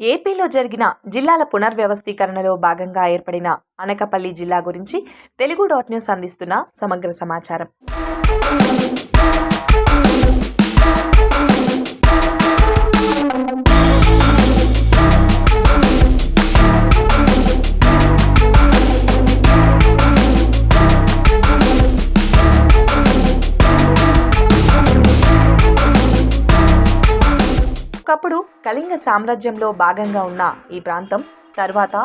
ఏపీలో జరిగిన జిల్లాల పునర్వ్యవస్థీకరణలో భాగంగా ఏర్పడిన అనకపల్లి జిల్లా గురించి తెలుగు డాట్ న్యూస్ అందిస్తున్న సమగ్ర సమాచారం. కళింగ సామ్రాజ్యంలో భాగంగా ఉన్న ఈ ప్రాంతం తర్వాత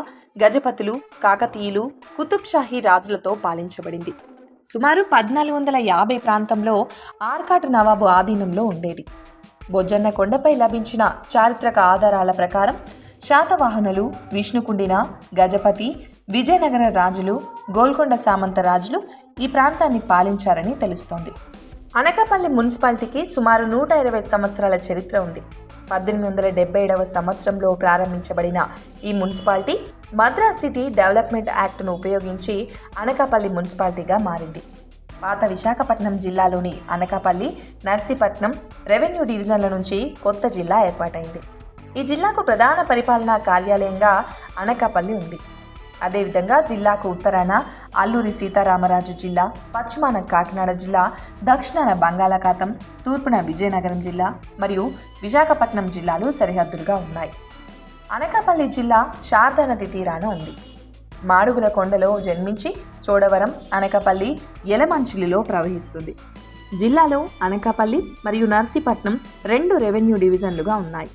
గజపతులు కాకతీయులు కుతుబ్షాహీ రాజులతో పాలించబడింది. సుమారు పద్నాలుగు వందల యాభై ప్రాంతంలో ఆర్కాటు నవాబు ఆధీనంలో ఉండేది. బొజ్జన్న కొండపై లభించిన చారిత్రక ఆధారాల ప్రకారం శాతవాహనులు విష్ణుకుండిన గజపతి విజయనగర రాజులు గోల్కొండ సామంత రాజులు ఈ ప్రాంతాన్ని పాలించారని తెలుస్తోంది. అనకాపల్లి మున్సిపాలిటీకి సుమారు నూట ఇరవై సంవత్సరాల చరిత్ర ఉంది. పద్దెనిమిది వందల డెబ్బై ఏడవ సంవత్సరంలో ప్రారంభించబడిన ఈ మున్సిపాలిటీ మద్రాస్ సిటీ డెవలప్మెంట్ యాక్ట్ను ఉపయోగించి అనకాపల్లి మున్సిపాలిటీగా మారింది. పాత విశాఖపట్నం జిల్లాలోని అనకాపల్లి నర్సీపట్నం రెవెన్యూ డివిజన్ల నుంచి కొత్త జిల్లా ఏర్పాటైంది. ఈ జిల్లాకు ప్రధాన పరిపాలనా కార్యాలయంగా అనకాపల్లి ఉంది. అదేవిధంగా జిల్లాకు ఉత్తరాన అల్లూరి సీతారామరాజు జిల్లా పశ్చిమాన కాకినాడ జిల్లా దక్షిణాన బంగాళాఖాతం తూర్పున విజయనగరం జిల్లా మరియు విశాఖపట్నం జిల్లాలు సరిహద్దులుగా ఉన్నాయి. అనకాపల్లి జిల్లా శారదా నది తీరాన ఉంది. మాడుగుల కొండలో జన్మించి చోడవరం అనకాపల్లి ఎలమంచిలిలో ప్రవహిస్తుంది. జిల్లాలో అనకాపల్లి మరియు నర్సీపట్నం రెండు రెవెన్యూ డివిజన్లుగా ఉన్నాయి.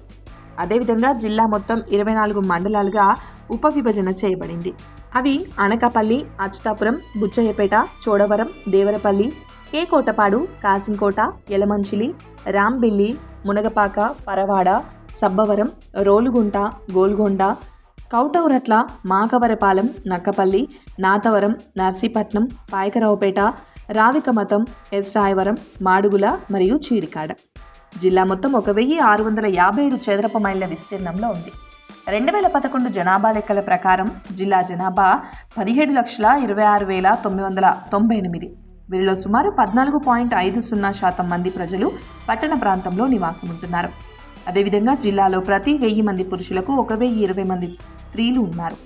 అదేవిధంగా జిల్లా మొత్తం ఇరవై నాలుగు మండలాలుగా ఉపవిభజన చేయబడింది. అవి అనకాపల్లి అచ్యుతాపురం బుచ్చయ్యపేట చోడవరం దేవరపల్లి కేకోటపాడు కాసింకోట యలమంచిలి రాంబిల్లి మునగపాక పరవాడ సబ్బవరం రోలుగుంట గోల్గొండ కౌటౌరట్ల మాకవరపాలెం నక్కపల్లి నాతవరం నర్సీపట్నం పాయకరావుపేట రావికమతం ఎస్రాయవరం మాడుగుల మరియు చీడికాడ. జిల్లా మొత్తం ఒక వెయ్యి ఆరు వందల యాభై ఏడు చదరపు మైళ్ళ విస్తీర్ణంలో ఉంది. రెండు వేల పదకొండు జనాభా లెక్కల ప్రకారం జిల్లా జనాభా పదిహేడు లక్షల ఇరవై ఆరు వేల తొమ్మిది వందల తొంభై ఎనిమిది. వీరిలో సుమారు పద్నాలుగు పాయింట్ ఐదు సున్నా శాతం మంది ప్రజలు పట్టణ ప్రాంతంలో నివాసం ఉంటున్నారు అదేవిధంగా జిల్లాలో ప్రతి వెయ్యి మంది పురుషులకు ఒక వెయ్యి ఇరవై మంది స్త్రీలు ఉన్నారు.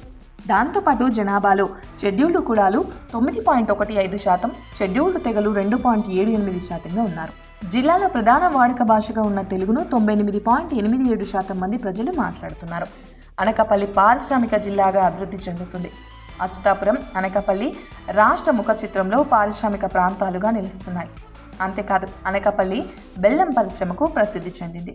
దాంతోపాటు జనాభాలో షెడ్యూల్డ్ కులాలు తొమ్మిది పాయింట్ ఒకటి ఐదు శాతం షెడ్యూల్డ్ తెగలు రెండు పాయింట్ ఏడు ఎనిమిది శాతంగా ఉన్నారు. జిల్లాలో ప్రధాన వాడుక భాషగా ఉన్న తెలుగును తొంభై ఎనిమిది పాయింట్ ఎనిమిది ఏడు శాతం మంది ప్రజలు మాట్లాడుతున్నారు. అనకాపల్లి పారిశ్రామిక జిల్లాగా అభివృద్ధి చెందుతుంది. అచ్యుతాపురం అనకాపల్లి రాష్ట్ర ముఖ చిత్రంలో పారిశ్రామిక ప్రాంతాలుగా నిలుస్తున్నాయి. అంతేకాదు అనకాపల్లి బెల్లం పరిశ్రమకు ప్రసిద్ధి చెందింది.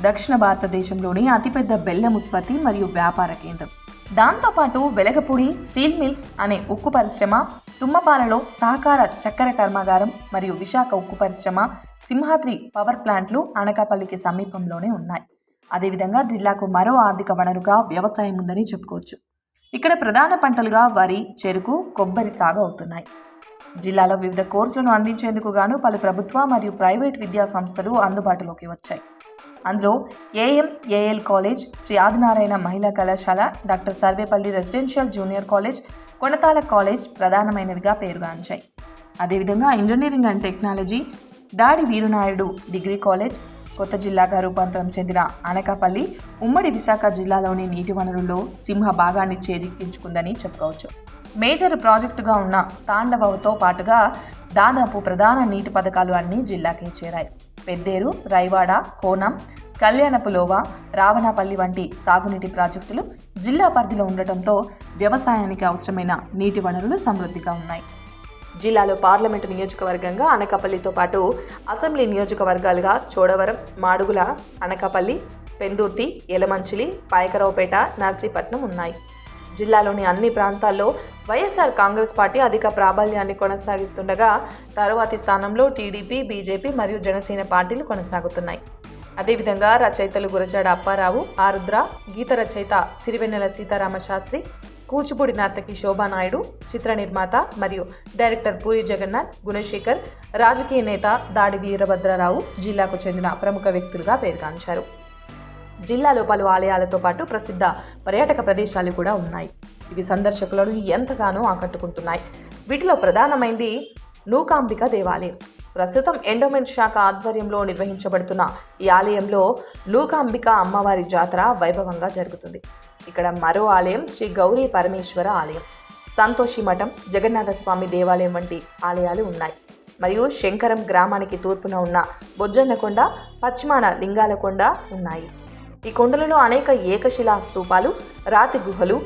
దక్షిణ భారతదేశంలోని అతిపెద్ద బెల్లం ఉత్పత్తి మరియు వ్యాపార కేంద్రం. దాంతోపాటు వెలగపూడి స్టీల్ మిల్స్ అనే ఉక్కు పరిశ్రమ తుమ్మపాలలో సహకార చక్కెర కర్మాగారం మరియు విశాఖ ఉక్కు పరిశ్రమ సింహాద్రి పవర్ ప్లాంట్లు అనకాపల్లికి సమీపంలోనే ఉన్నాయి. అదేవిధంగా జిల్లాకు మరో ఆర్థిక వనరుగా వ్యవసాయం ఉందని చెప్పుకోవచ్చు. ఇక్కడ ప్రధాన పంటలుగా వరి చెరుకు కొబ్బరి సాగు అవుతున్నాయి. జిల్లాలో వివిధ కోర్సులను అందించేందుకు గాను పలు ప్రభుత్వ మరియు ప్రైవేట్ విద్యా సంస్థలు అందుబాటులోకి వచ్చాయి. అందులో AM AL college Shri Adinarayana మహిళా కళాశాల doctor Sarvepalli residential junior college Konathala college ప్రధానమైనవిగా పేరుగాంచాయి. అదేవిధంగా engineering and technology Dadi Veerunaidu degree college కొత్త జిల్లాగా రూపాంతరం చెందిన అనకాపల్లి ఉమ్మడి విశాఖ జిల్లాలోని నీటి వనరుల్లో సింహ భాగాన్ని చేజిక్కించుకుందని చెప్పుకోవచ్చు. మేజర్ ప్రాజెక్టుగా ఉన్న తాండవతో పాటుగా దాదాపు ప్రధాన నీటి పథకాలు అన్నీ జిల్లాకే చేరాయి. పెద్దేరు రైవాడ కోనం కళ్యాణపులోవ రావణపల్లి వంటి సాగునీటి ప్రాజెక్టులు జిల్లా పరిధిలో ఉండటంతో వ్యవసాయానికి అవసరమైన నీటి వనరులు సమృద్ధిగా ఉన్నాయి. జిల్లాలో పార్లమెంటు నియోజకవర్గంగా అనకాపల్లితో పాటు అసెంబ్లీ నియోజకవర్గాలుగా చోడవరం మాడుగుల అనకాపల్లి పెందుర్తి ఎలమంచిలి పాయకరావుపేట నర్సీపట్నం ఉన్నాయి. జిల్లాలోని అన్ని ప్రాంతాల్లో వైఎస్ఆర్ కాంగ్రెస్ పార్టీ అధిక ప్రాబల్యాన్ని కొనసాగిస్తుండగా తరువాతి స్థానంలో టీడీపీ బీజేపీ మరియు జనసేన పార్టీలు కొనసాగుతున్నాయి. అదేవిధంగా రచయితలు గురజాడ అప్పారావు ఆరుద్ర గీత రచయిత సిరివెన్నెల సీతారామ శాస్త్రి కూచిపూడి నర్తకి శోభానాయుడు చిత్ర నిర్మాత మరియు డైరెక్టర్ పూరి జగన్నాథ్ గుణశేఖర్ రాజకీయ నేత దాడి వీరభద్రరావు జిల్లాకు చెందిన ప్రముఖ వ్యక్తులుగా పేరుగాంచారు. జిల్లాలో పలు ఆలయాలతో పాటు ప్రసిద్ధ పర్యాటక ప్రదేశాలు కూడా ఉన్నాయి. ఇవి సందర్శకులను ఎంతగానో ఆకట్టుకుంటున్నాయి. వీటిలో ప్రధానమైంది నూకాంబిక దేవాలయం. ప్రస్తుతం ఎండోమెంట్ శాఖ ఆధ్వర్యంలో నిర్వహించబడుతున్న ఈ ఆలయంలో లూకాంబిక అమ్మవారి జాతర వైభవంగా జరుగుతుంది. ఇక్కడ మరో ఆలయం శ్రీ గౌరీ పరమేశ్వర ఆలయం. సంతోషి మఠం జగన్నాథస్వామి దేవాలయం వంటి ఆలయాలు ఉన్నాయి. మరియు శంకరం గ్రామానికి తూర్పున ఉన్న బొజ్జన్నకొండ పశ్చిమాన లింగాలకొండ ఉన్నాయి. ఈ కొండలలో అనేక ఏకశిలా స్తూపాలు రాతి గుహలు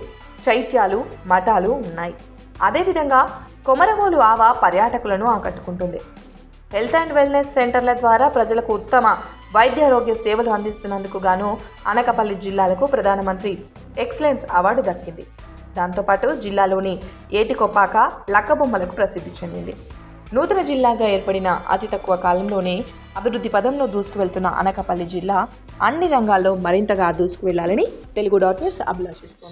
చైత్యాలు మఠాలు ఉన్నాయి. అదేవిధంగా కొమరవోలు ఆవా పర్యాటకులను ఆకట్టుకుంటుంది. హెల్త్ అండ్ వెల్నెస్ సెంటర్ల ద్వారా ప్రజలకు ఉత్తమ వైద్యారోగ్య సేవలు అందిస్తున్నందుకు గాను అనకపల్లి జిల్లాలకు ప్రధానమంత్రి ఎక్సలెన్స్ అవార్డు దక్కింది. దాంతోపాటు జిల్లాలోని ఏటికొప్పాక లక్కబొమ్మలకు ప్రసిద్ధి చెందింది. నూతన జిల్లాగా ఏర్పడిన అతి తక్కువ కాలంలోనే అభివృద్ధి పదంలో దూసుకువెళ్తున్న అనకాపల్లి జిల్లా అన్ని రంగాల్లో మరింతగా దూసుకువెళ్ళాలని తెలుగు డాట్ న్యూస్ అభిలాషిస్తోంది.